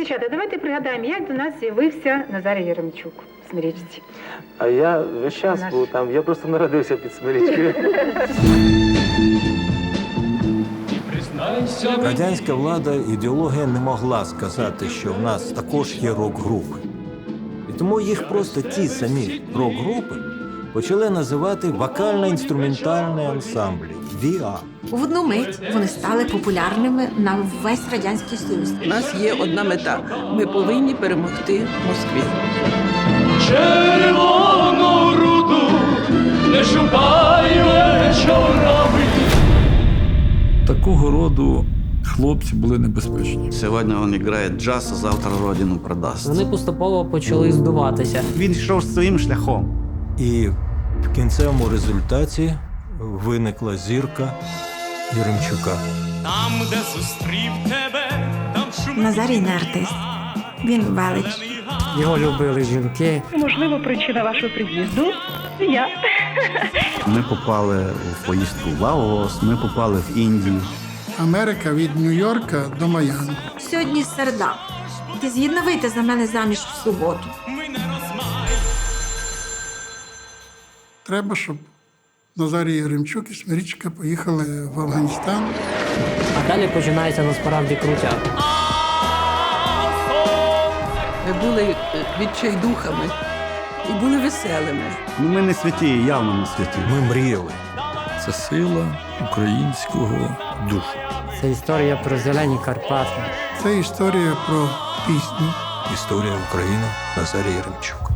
Дівчата, давайте пригадаємо, як до нас з'явився Назарій Яремчук в Смирічці. А я весь час Наш. був там, я просто народився під Смирічкою. Радянська влада ідеологія не могла сказати, що в нас також є рок-групи. І тому їх просто ті самі рок-групи почали називати вокально-інструментальні ансамблі ВІА. В одну мить вони стали популярними на весь радянський союз. У нас є одна мета. Ми повинні перемогти Москві. Червону руду не шукай вечорами. Такого роду хлопці були небезпечні. Сьогодні він грає джаз, а завтра родину продасть. Вони поступово почали здуватися. Він йшов своїм шляхом. І в кінцевому результаті виникла зірка Яремчука. Там, де зустрів тебе, там шум. Назарій не артист. Він велич. Його любили жінки. Можливо, причина вашого приїзду я. Ми попали в поїздку в Лаос, ми попали в Індію. Америка від Нью-Йорка до Майами. Сьогодні середа. Ти згідна вийти за мене заміж в суботу. Треба, щоб Назарій Яремчук і Смирічка поїхали в Афганістан. А далі починається насправді крутяк. Ми були е, відчайдухами і були веселими. Ну, ми не святі, явно не святі. Ми мріяли. Це сила українського духу. Це історія про зелені Карпати. Це історія про пісню. Історія України Назарій Яремчук.